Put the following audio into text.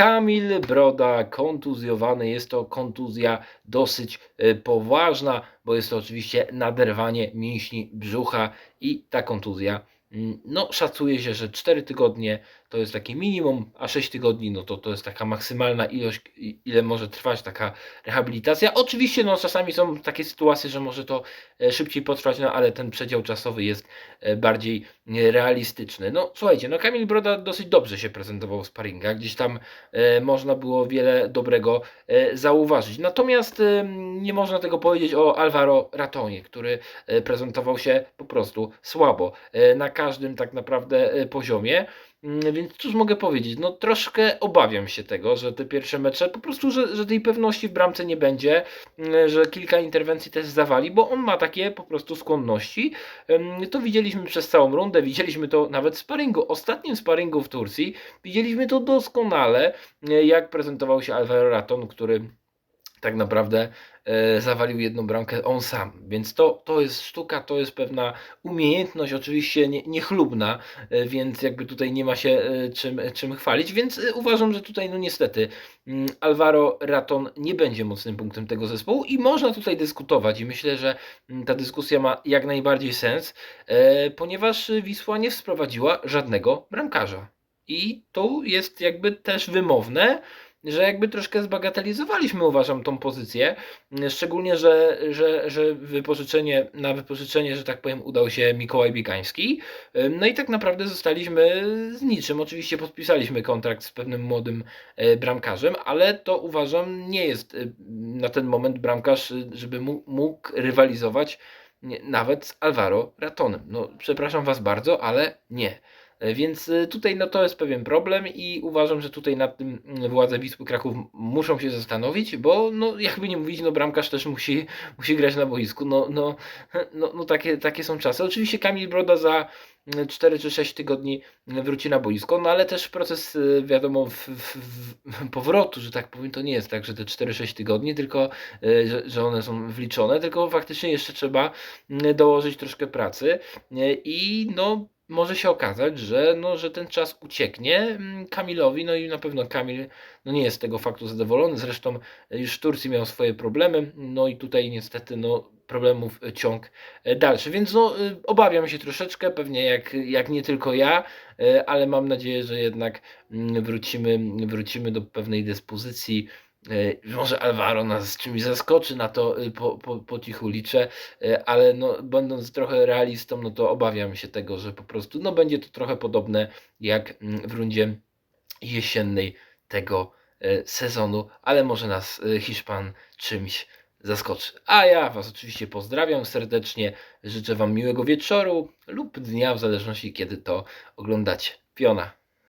Kamil Broda kontuzjowany. Jest to kontuzja dosyć e, poważna, bo jest to oczywiście naderwanie mięśni brzucha i ta kontuzja. Mm, No, szacuje się, że 4 tygodnie to jest takie minimum, a 6 tygodni no to, to jest taka maksymalna ilość, ile może trwać taka rehabilitacja. Oczywiście no, czasami są takie sytuacje, że może to e, szybciej potrwać, no ale ten przedział czasowy jest e, bardziej e, realistyczny. No słuchajcie, no Kamil Broda dosyć dobrze się prezentował w sparingach, gdzieś tam e, można było wiele dobrego e, zauważyć. Natomiast e, nie można tego powiedzieć o Alvaro Ratonie, który prezentował się po prostu słabo e, na każdym tak naprawdę e, poziomie. Mm, Więc cóż mogę powiedzieć? No troszkę obawiam się tego, że te pierwsze mecze po prostu, że, że tej pewności w bramce nie będzie, mm, że kilka interwencji też zawali, bo on ma takie po prostu skłonności. To widzieliśmy przez całą rundę, widzieliśmy to nawet w sparingu, ostatnim sparingu w Turcji, widzieliśmy to doskonale, y, jak prezentował się Alvaro Raton, który tak naprawdę e, zawalił jedną bramkę on sam. Więc to, to jest sztuka, to jest pewna umiejętność, oczywiście nie, niechlubna, e, więc jakby tutaj nie ma się e, czym, czym chwalić. Więc e, uważam, że tutaj no niestety mm, Alvaro Raton nie będzie mocnym punktem tego zespołu i można tutaj dyskutować i myślę, że mm, ta dyskusja ma jak najbardziej sens, e, ponieważ Wisła nie sprowadziła żadnego bramkarza. I tu jest jakby też wymowne, że jakby troszkę zbagatelizowaliśmy, uważam, tą pozycję. Szczególnie, że, że, że wypożyczenie, na wypożyczenie, że tak powiem, udał się Mikołaj Biegański. No i tak naprawdę zostaliśmy z niczym. Oczywiście podpisaliśmy kontrakt z pewnym młodym e, bramkarzem, ale to uważam nie jest e, na ten moment bramkarz, e, żeby mógł, rywalizować nawet z Alvaro Ratonem. No, przepraszam Was bardzo, ale nie. E, Więc y, tutaj no to jest pewien problem i uważam, że tutaj nad tym mm, władze Wisły Kraków muszą się zastanowić, bo no jakby nie mówić, no bramkarz też musi, musi grać na boisku, no, no, no, no takie, takie są czasy. Oczywiście Kamil Broda za 4 czy 6 tygodni wróci na boisko, no ale też proces y, wiadomo w, w, w powrotu, że tak powiem, to nie jest tak, że te 4-6 tygodni, tylko że, że one są wliczone, tylko faktycznie jeszcze trzeba y, dołożyć troszkę pracy i no może się okazać, że, no, że ten czas ucieknie mm, Kamilowi, no i na pewno Kamil no, nie jest z tego faktu zadowolony. Zresztą już w Turcji miał swoje problemy, no i tutaj niestety no, problemów ciąg e, dalszy. Więc no, obawiam się troszeczkę, pewnie jak, jak nie tylko ja, e, ale mam nadzieję, że jednak mm, wrócimy, wrócimy do pewnej dyspozycji. E, Może Alvaro nas czymś zaskoczy, na to y, po, po, po cichu liczę, e, ale no, będąc trochę realistą, no to obawiam się tego, że po prostu no, będzie to trochę podobne jak mm, w rundzie jesiennej tego e, sezonu, ale może nas Hiszpan czymś zaskoczy. A ja Was oczywiście pozdrawiam serdecznie, życzę Wam miłego wieczoru lub dnia, w zależności kiedy to oglądacie. Piona.